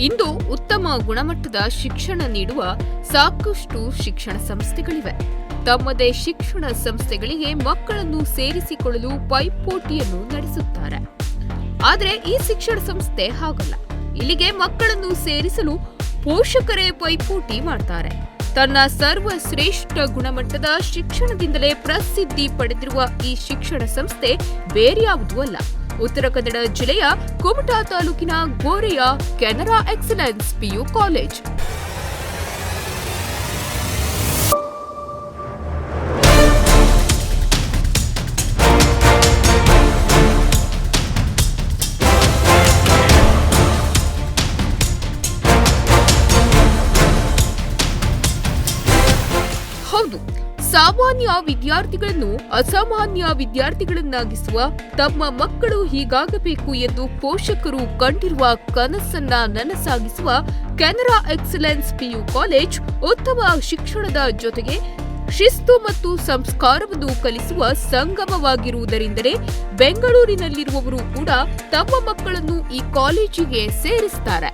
ಇಂದು ಉತ್ತಮ ಗುಣಮಟ್ಟದ ಶಿಕ್ಷಣ ನೀಡುವ ಸಾಕಷ್ಟು ಶಿಕ್ಷಣ ಸಂಸ್ಥೆಗಳಿವೆ. ತಮ್ಮದೇ ಶಿಕ್ಷಣ ಸಂಸ್ಥೆಗಳಿಗೆ ಮಕ್ಕಳನ್ನು ಸೇರಿಸಿಕೊಳ್ಳಲು ಪೈಪೋಟಿಯನ್ನು ನಡೆಸುತ್ತಾರೆ. ಆದರೆ ಈ ಶಿಕ್ಷಣ ಸಂಸ್ಥೆ ಹಾಗಲ್ಲ. ಇಲ್ಲಿಗೆ ಮಕ್ಕಳನ್ನು ಸೇರಿಸಲು ಪೋಷಕರೇ ಪೈಪೋಟಿ ಮಾಡ್ತಾರೆ. ತನ್ನ ಸರ್ವಶ್ರೇಷ್ಠ ಗುಣಮಟ್ಟದ ಶಿಕ್ಷಣದಿಂದಲೇ ಪ್ರಸಿದ್ಧಿ ಪಡೆದಿರುವ ಈ ಶಿಕ್ಷಣ ಸಂಸ್ಥೆ ಬೇರ್ಯಾವುದೂ ಅಲ್ಲ. ಉತ್ತರ ಕನ್ನಡ ಜಿಲ್ಲೆಯ ಕುಮಟಾ ತಾಲೂಕಿನ ಗೋರೆಯ ಕೆನರಾ ಎಕ್ಸಲೆನ್ಸ್ ಪಿಯು ಕಾಲೇಜ್. ಹೌದು ಸಾಮಾನ್ಯ ವಿದ್ಯಾರ್ಥಿಗಳನ್ನು, ಅಸಾಮಾನ್ಯ ವಿದ್ಯಾರ್ಥಿಗಳನ್ನಾಗಿಸುವ ತಮ್ಮ ಮಕ್ಕಳು ಹೀಗಾಗಬೇಕು ಎಂದು ಪೋಷಕರು ಕಂಡಿರುವ ಕನಸನ್ನ ನನಸಾಗಿಸುವ ಕೆನರಾ ಎಕ್ಸಲೆನ್ಸ್ ಪಿಯು ಕಾಲೇಜ್ ಉತ್ತಮ ಶಿಕ್ಷಣದ ಜೊತೆಗೆ ಶಿಸ್ತು ಮತ್ತು ಸಂಸ್ಕಾರವನ್ನು ಕಲಿಸುವ ಸಂಗಮವಾಗಿರುವುದರಿಂದಲೇ ಬೆಂಗಳೂರಿನಲ್ಲಿರುವವರು ಕೂಡ ತಮ್ಮ ಮಕ್ಕಳನ್ನು ಈ ಕಾಲೇಜಿಗೆ ಸೇರಿಸ್ತಾರೆ.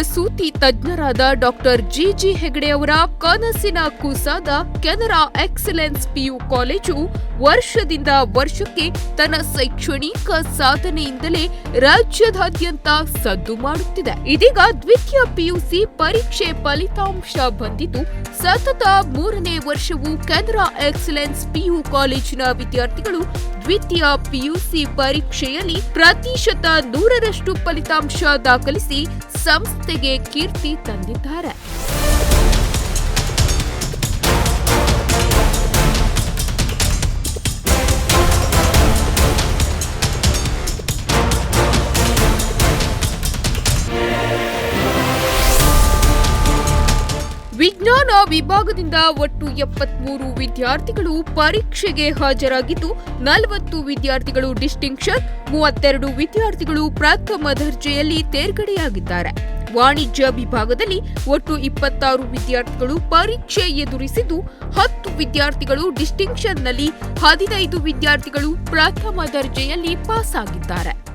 ಪ್ರಸೂತಿ ತಜ್ಞರಾದ ಡಾಕ್ಟರ್ ಜಿಜಿ ಹೆಗಡೆ ಅವರ ಕನಸಿನ ಕೂಸಾದ ಕೆನರಾ ಎಕ್ಸಲೆನ್ಸ್ ಪಿಯು ಕಾಲೇಜು ವರ್ಷದಿಂದ ವರ್ಷಕ್ಕೆ ತನ್ನ ಶೈಕ್ಷಣಿಕ ಸಾಧನೆಯಿಂದಲೇ ರಾಜ್ಯದಾದ್ಯಂತ ಸದ್ದು ಮಾಡುತ್ತಿದೆ. ಇದೀಗ ದ್ವಿತೀಯ ಪಿಯುಸಿ ಪರೀಕ್ಷೆ ಫಲಿತಾಂಶ ಬಂದಿದ್ದು, ಸತತ ಮೂರನೇ ವರ್ಷವೂ ಕೆನರಾ ಎಕ್ಸಲೆನ್ಸ್ ಪಿಯು ಕಾಲೇಜಿನ ವಿದ್ಯಾರ್ಥಿಗಳು ದ್ವಿತೀಯ ಪಿಯುಸಿ ಪರೀಕ್ಷೆಯಲ್ಲಿ ಪ್ರತಿಶತ ನೂರರಷ್ಟು ಫಲಿತಾಂಶ ದಾಖಲಿಸಿ ಸಂಸ್ಥೆಗೆ ಕೀರ್ತಿ ತಂದಿದ್ದಾರೆ. ವಿಜ್ಞಾನ ವಿಭಾಗದಿಂದ ಒಟ್ಟು ಎಪ್ಪತ್ಮೂರು ವಿದ್ಯಾರ್ಥಿಗಳು ಪರೀಕ್ಷೆಗೆ ಹಾಜರಾಗಿದ್ದು, ನಲವತ್ತು ವಿದ್ಯಾರ್ಥಿಗಳು ಡಿಸ್ಟಿಂಕ್ಷನ್, ಮೂವತ್ತೆರಡು ವಿದ್ಯಾರ್ಥಿಗಳು ಪ್ರಥಮ ದರ್ಜೆಯಲ್ಲಿ ತೇರ್ಗಡೆಯಾಗಿದ್ದಾರೆ. ವಾಣಿಜ್ಯ ವಿಭಾಗದಲ್ಲಿ ಒಟ್ಟು ಇಪ್ಪತ್ತಾರು ವಿದ್ಯಾರ್ಥಿಗಳು ಪರೀಕ್ಷೆ ಎದುರಿಸಿದ್ದು ಹತ್ತು ವಿದ್ಯಾರ್ಥಿಗಳು ಡಿಸ್ಟಿಂಕ್ಷನ್ನಲ್ಲಿ, ಹದಿನೈದು ವಿದ್ಯಾರ್ಥಿಗಳು ಪ್ರಥಮ ದರ್ಜೆಯಲ್ಲಿ ಪಾಸ್ ಆಗಿದ್ದಾರೆ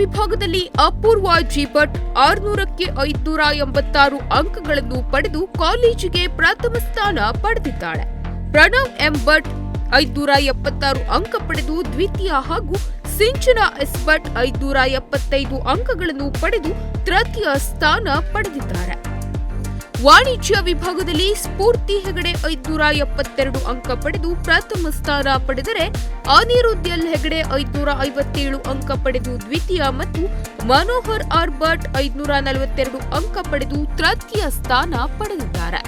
ವಿಭಾಗದಲ್ಲಿ ಅಪೂರ್ವ ಜಿಭಟ್ ಆರುನೂರಕ್ಕೆ ಐದುನೂರ ಎಂಬತ್ತಾರು ಅಂಕಗಳನ್ನು ಪಡೆದು ಕಾಲೇಜಿಗೆ ಪ್ರಥಮ ಸ್ಥಾನ ಪಡೆದಿದ್ದಾಳೆ. ಪ್ರಣವ್ ಎಂ ಭಟ್ ಐದುನೂರ ಎಪ್ಪತ್ತಾರು ಅಂಕ ಪಡೆದು ದ್ವಿತೀಯ ಹಾಗೂ ಸಿಂಚನ ಎಸ್ ಭಟ್ ಐದುನೂರ ಎಪ್ಪತ್ತೈದು ಅಂಕಗಳನ್ನು ಪಡೆದು ತೃತೀಯ ಸ್ಥಾನ ಪಡೆದಿದ್ದಾರೆ. ವಾಣಿಜ್ಯ ವಿಭಾಗದಲ್ಲಿ ಸ್ಫೂರ್ತಿ ಹೆಗಡೆ ಐದುನೂರ ಎಪ್ಪತ್ತೆರಡು ಅಂಕ ಪಡೆದು ಪ್ರಥಮ ಸ್ಥಾನ ಪಡೆದರೆ ಅನಿರುದ್ಯಲ್ ಹೆಗಡೆ ಐದುನೂರ ಐವತ್ತೇಳು ಅಂಕ ಪಡೆದು ದ್ವಿತೀಯ ಮತ್ತು ಮನೋಹರ್ ಆರ್ ಭಟ್ ಐದುನೂರ ನಲವತ್ತೆರಡು ಅಂಕ ಪಡೆದು ತೃತೀಯ ಸ್ಥಾನ ಪಡೆದಿದ್ದಾರೆ.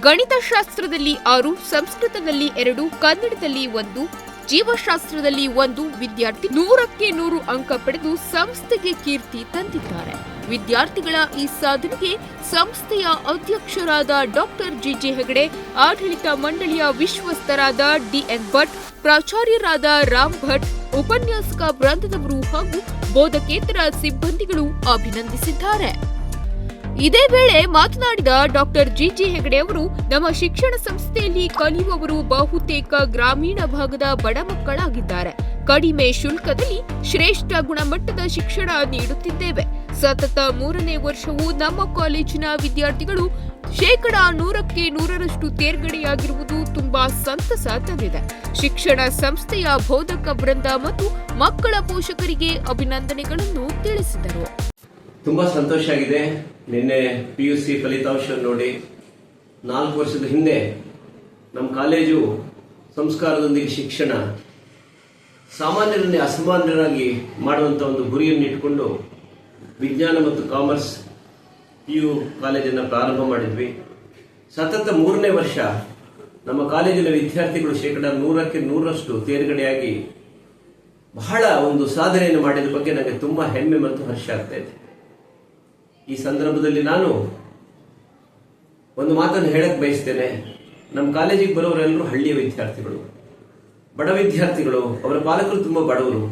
ಗಣಿತಶಾಸ್ತ್ರದಲ್ಲಿ ಆರು, ಸಂಸ್ಕೃತದಲ್ಲಿ ಎರಡು, ಕನ್ನಡದಲ್ಲಿ ಒಂದು ಜೀವಶಾಸ್ತ್ರದಲ್ಲಿ ಒಂದು ವಿದ್ಯಾರ್ಥಿ ನೂರಕ್ಕೆ ನೂರು ಅಂಕ ಪಡೆದು ಸಂಸ್ಥೆಗೆ ಕೀರ್ತಿ ತಂದಿದ್ದಾರೆ. ವಿದ್ಯಾರ್ಥಿಗಳ ಈ ಸಾಧನೆಗೆ ಸಂಸ್ಥೆಯ ಅಧ್ಯಕ್ಷರಾದ ಡಾಕ್ಟರ್ ಜಿಜೆ ಹೆಗಡೆ, ಆಡಳಿತ ಮಂಡಳಿಯ ವಿಶ್ವಸ್ತರಾದ ಡಿಎನ್ ಭಟ್, ಪ್ರಾಚಾರ್ಯರಾದ ರಾಮ್ ಭಟ್, ಉಪನ್ಯಾಸಕ ವೃಂದದವರು ಹಾಗೂ ಬೋಧಕೇತರ ಸಿಬ್ಬಂದಿಗಳು ಅಭಿನಂದಿಸಿದ್ದಾರೆ. ಇದೇ ವೇಳೆ ಮಾತನಾಡಿದ ಡಾಕ್ಟರ್ ಜಿಜಿ ಹೆಗಡೆ ಅವರು, ನಮ್ಮ ಶಿಕ್ಷಣ ಸಂಸ್ಥೆಯಲ್ಲಿ ಕಲಿಯುವವರು ಬಹುತೇಕ ಗ್ರಾಮೀಣ ಭಾಗದ ಬಡ ಮಕ್ಕಳಾಗಿದ್ದಾರೆ. ಕಡಿಮೆ ಶುಲ್ಕದಲ್ಲಿ ಶ್ರೇಷ್ಠ ಗುಣಮಟ್ಟದ ಶಿಕ್ಷಣ ನೀಡುತ್ತಿದ್ದೇವೆ. ಸತತ ಮೂರನೇ ವರ್ಷವೂ ನಮ್ಮ ಕಾಲೇಜಿನ ವಿದ್ಯಾರ್ಥಿಗಳು ಶೇಕಡ ನೂರಕ್ಕೆ ನೂರರಷ್ಟು ತೇರ್ಗಡೆಯಾಗಿರುವುದು ತುಂಬಾ ಸಂತಸ ತಂದಿದೆ. ಶಿಕ್ಷಣ ಸಂಸ್ಥೆಯ ಬೋಧಕ ವೃಂದ ಮತ್ತು ಮಕ್ಕಳ ಪೋಷಕರಿಗೆ ಅಭಿನಂದನೆಗಳನ್ನು ತಿಳಿಸಿದರು. ತುಂಬಾ ಸಂತೋಷ ಆಗಿದೆ. ನಿನ್ನೆ ಪಿ ಯು ಸಿ ಫಲಿತಾಂಶ ನೋಡಿ ನಾಲ್ಕು ವರ್ಷದ ಹಿಂದೆ ನಮ್ಮ ಕಾಲೇಜು ಸಂಸ್ಕಾರದೊಂದಿಗೆ ಶಿಕ್ಷಣ ಸಾಮಾನ್ಯರನ್ನೇ ಅಸಾಮಾನ್ಯರಾಗಿ ಮಾಡುವಂಥ ಒಂದು ಗುರಿಯನ್ನು ಇಟ್ಕೊಂಡು ವಿಜ್ಞಾನ ಮತ್ತು ಕಾಮರ್ಸ್ ಪಿ ಯು ಕಾಲೇಜನ್ನು ಪ್ರಾರಂಭ ಮಾಡಿದ್ವಿ. ಸತತ ಮೂರನೇ ವರ್ಷ ನಮ್ಮ ಕಾಲೇಜಿನ ವಿದ್ಯಾರ್ಥಿಗಳು ಶೇಕಡ ನೂರಕ್ಕೆ ನೂರರಷ್ಟು ತೇರ್ಗಡೆಯಾಗಿ ಬಹಳ ಒಂದು ಸಾಧನೆಯನ್ನು ಮಾಡಿದ ಬಗ್ಗೆ ನನಗೆ ತುಂಬಾ ಹೆಮ್ಮೆ ಮತ್ತು ಹರ್ಷ ಆಗ್ತಾ ಇದೆ. ಈ ಸಂದರ್ಭದಲ್ಲಿ ನಾನು ಒಂದು ಮಾತನ್ನು ಹೇಳಕ್ ಬಯಸ್ತೇನೆ. ನಮ್ಮ ಕಾಲೇಜಿಗೆ ಬರೋರೆಲ್ಲರೂ ಹಳ್ಳಿಯ ವಿದ್ಯಾರ್ಥಿಗಳು, ಬಡ ವಿದ್ಯಾರ್ಥಿಗಳು, ಅವರ ಪಾಲಕರು ತುಂಬ ಬಡವರು.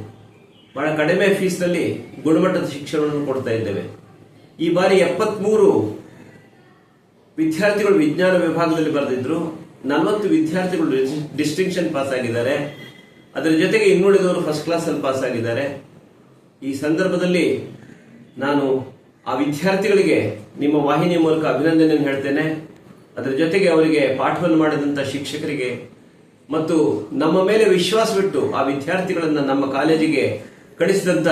ಬಹಳ ಕಡಿಮೆ ಫೀಸ್ನಲ್ಲಿ ಗುಣಮಟ್ಟದ ಶಿಕ್ಷಣವನ್ನು ಕೊಡ್ತಾ ಇದ್ದೇವೆ. ಈ ಬಾರಿ ಎಪ್ಪತ್ಮೂರು ವಿದ್ಯಾರ್ಥಿಗಳು ವಿಜ್ಞಾನ ವಿಭಾಗದಲ್ಲಿ ಬರೆದಿದ್ರು. ನಲವತ್ತು ವಿದ್ಯಾರ್ಥಿಗಳು ಡಿಸ್ಟಿಂಕ್ಷನ್ ಪಾಸ್ ಆಗಿದ್ದಾರೆ ಅದರ ಜೊತೆಗೆ ಇನ್ನುಳಿದವರು ಫಸ್ಟ್ ಕ್ಲಾಸ್ ಅಲ್ಲಿ ಪಾಸ್ ಆಗಿದ್ದಾರೆ ಈ ಸಂದರ್ಭದಲ್ಲಿ ನಾನು ಆ ವಿದ್ಯಾರ್ಥಿಗಳಿಗೆ ನಿಮ್ಮ ವಾಹಿನಿಯ ಮೂಲಕ ಅಭಿನಂದನೆಯನ್ನು ಹೇಳ್ತೇನೆ. ಅದರ ಜೊತೆಗೆ ಅವರಿಗೆ ಪಾಠವನ್ನು ಮಾಡಿದಂಥ ಶಿಕ್ಷಕರಿಗೆ ಮತ್ತು ನಮ್ಮ ಮೇಲೆ ವಿಶ್ವಾಸವಿಟ್ಟು ಆ ವಿದ್ಯಾರ್ಥಿಗಳನ್ನು ನಮ್ಮ ಕಾಲೇಜಿಗೆ ಕಳಿಸಿದಂಥ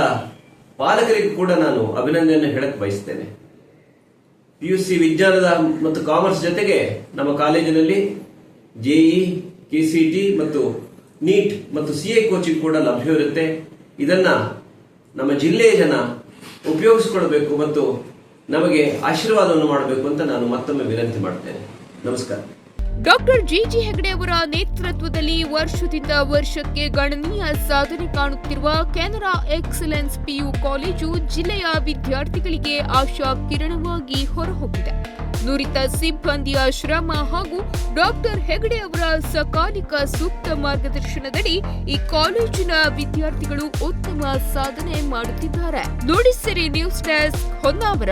ಪಾಲಕರಿಗೂ ಕೂಡ ನಾನು ಅಭಿನಂದನೆಯನ್ನು ಹೇಳಕ್ಕೆ ಬಯಸ್ತೇನೆ. ಪಿ ಯು ಸಿ ವಿಜ್ಞಾನದ ಮತ್ತು ಕಾಮರ್ಸ್ ಜೊತೆಗೆ ನಮ್ಮ ಕಾಲೇಜಿನಲ್ಲಿ ಜೆಇ ಕೆಸಿಟಿ ಮತ್ತು ನೀಟ್ ಮತ್ತು ಸಿ ಎ ಕೋಚಿಂಗ್ ಕೂಡ ಲಭ್ಯವಿರುತ್ತೆ ಇದನ್ನ ನಮ್ಮ ಜಿಲ್ಲೆಯ ಜನ ಉಪಯೋಗಿಸಿಕೊಳ್ಬೇಕು ಮತ್ತು ನಮಗೆ ಆಶೀರ್ವಾದವನ್ನು ಮಾಡಬೇಕು ಅಂತ ನಾನು ಮತ್ತೊಮ್ಮೆ ವಿನಂತಿ ಮಾಡ್ತೇನೆ. ನಮಸ್ಕಾರ. ಡಾಕ್ಟರ್ ಜಿಜಿ ಹೆಗಡೆ ಅವರ ನೇತೃತ್ವದಲ್ಲಿ ವರ್ಷದಿಂದ ವರ್ಷಕ್ಕೆ ಗಣನೀಯ ಸಾಧನೆ ಕಾಣುತ್ತಿರುವ ಕೆನರಾ ಎಕ್ಸಲೆನ್ಸ್ ಪಿಯು ಕಾಲೇಜು ಜಿಲ್ಲೆಯ ವಿದ್ಯಾರ್ಥಿಗಳಿಗೆ ಆಶಾ ಕಿರಣವಾಗಿ ಹೊರಹೊಮ್ಮಿದೆ. ನುರಿತ ಸಿಬ್ಬಂದಿಯ ಶ್ರಮ ಹಾಗೂ ಡಾಕ್ಟರ್ ಹೆಗಡೆ ಅವರ ಸಕಾಲಿಕ ಸೂಕ್ತ ಮಾರ್ಗದರ್ಶನದಡಿ ಈ ಕಾಲೇಜಿನ ವಿದ್ಯಾರ್ಥಿಗಳು ಉತ್ತಮ ಸಾಧನೆ ಮಾಡುತ್ತಿದ್ದಾರೆ. Nudisiri news desk Honnavar.